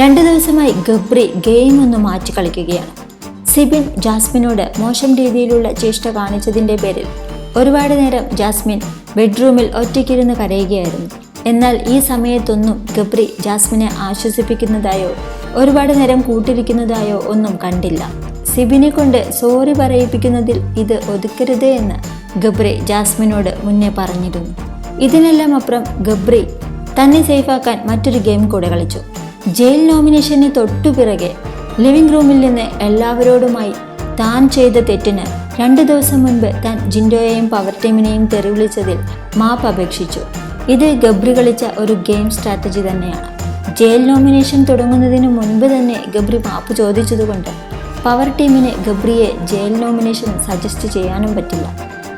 രണ്ടു ദിവസമായി ഗബ്രി ഗെയിം ഒന്ന് മാറ്റി കളിക്കുകയാണ്. സിബിൻ ജാസ്മിനോട് മോശം രീതിയിലുള്ള ചേഷ്ട കാണിച്ചതിന്റെ പേരിൽ ഒരുപാട് നേരം ജാസ്മിൻ ബെഡ്റൂമിൽ ഒറ്റയ്ക്കിരുന്ന് കരയുകയായിരുന്നു. എന്നാൽ ഈ സമയത്തൊന്നും ഗബ്രി ജാസ്മിനെ ആശ്വസിപ്പിക്കുന്നതായോ ഒരുപാട് നേരം കൂട്ടിരിക്കുന്നതായോ ഒന്നും കണ്ടില്ല. സിബിനെ കൊണ്ട് സോറി പറയിപ്പിക്കുന്നതിൽ ഇത് ഒതുക്കരുതേ എന്ന് ഗബ്രി ജാസ്മിനോട് മുന്നേ പറഞ്ഞിരുന്നു. ഇതിനെല്ലാം അപ്പുറം ഗബ്രി തന്നെ സേഫാക്കാൻ മറ്റൊരു ഗെയിം കൂടെ കളിച്ചു. ജയിൽ നോമിനേഷന് തൊട്ടുപിറകെ ലിവിംഗ് റൂമിൽ നിന്ന് എല്ലാവരോടുമായി താൻ ചെയ്ത തെറ്റിന് രണ്ട് ദിവസം മുൻപ് താൻ ജിൻഡോയെയും പവർ ടീമിനെയും തെറിവിളിച്ചതിൽ മാപ്പ് അപേക്ഷിച്ചു. ഇത് ഗബ്രി കളിച്ച ഒരു ഗെയിം സ്ട്രാറ്റജി തന്നെയാണ്. ജയിൽ നോമിനേഷൻ തുടങ്ങുന്നതിന് മുൻപ് തന്നെ ഗബ്രി മാപ്പ് ചോദിച്ചതുകൊണ്ട് പവർ ടീമിന് ഗബ്രിയെ ജയിൽ നോമിനേഷൻ സജസ്റ്റ് ചെയ്യാനും പറ്റില്ല.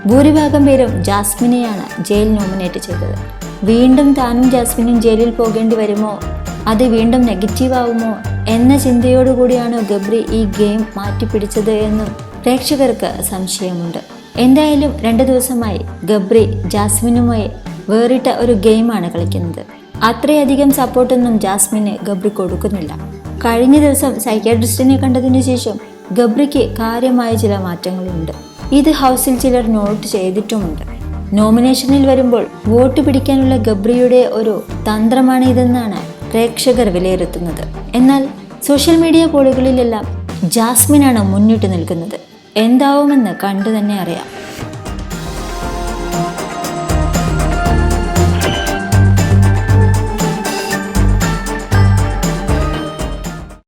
ഭൂരിഭാഗം പേരും ജാസ്മിനെയാണ് ജയിൽ നോമിനേറ്റ് ചെയ്തത്. വീണ്ടും താനും ജാസ്മിനും ജയിലിൽ പോകേണ്ടി വരുമോ അത് വീണ്ടും നെഗറ്റീവ് ആവുമോ എന്ന ചിന്തയോടുകൂടിയാണ് ഗബ്രി ഈ ഗെയിം മാറ്റിപ്പിടിച്ചത് എന്നും പ്രേക്ഷകർക്ക് സംശയമുണ്ട്. എന്തായാലും രണ്ട് ദിവസമായി ഗബ്രി ജാസ്മിനുമായി വേറിട്ട ഒരു ഗെയിമാണ് കളിക്കുന്നത്. അത്രയധികം സപ്പോർട്ടൊന്നും ജാസ്മിന് ഗബ്രി കൊടുക്കുന്നില്ല. കഴിഞ്ഞ ദിവസം സൈക്കാട്രിസ്റ്റിനെ കണ്ടതിനു ശേഷം ഗബ്രിക്ക് കാര്യമായ ചില മാറ്റങ്ങളുണ്ട്. ഇത് ഹൗസിൽ ചിലർ നോട്ട് ചെയ്തിട്ടുമുണ്ട്. നോമിനേഷനിൽ വരുമ്പോൾ വോട്ട് പിടിക്കാനുള്ള ഗബ്രിയുടെ ഒരു തന്ത്രമാണ് ഇതെന്നാണ് പ്രേക്ഷകർ വിലയിരുത്തുന്നത്. എന്നാൽ സോഷ്യൽ മീഡിയ പോളുകളിലെല്ലാം ജാസ്മിനാണ് മുന്നിട്ട് നിൽക്കുന്നത്. എന്താവുമെന്ന് കണ്ടു തന്നെ അറിയാം.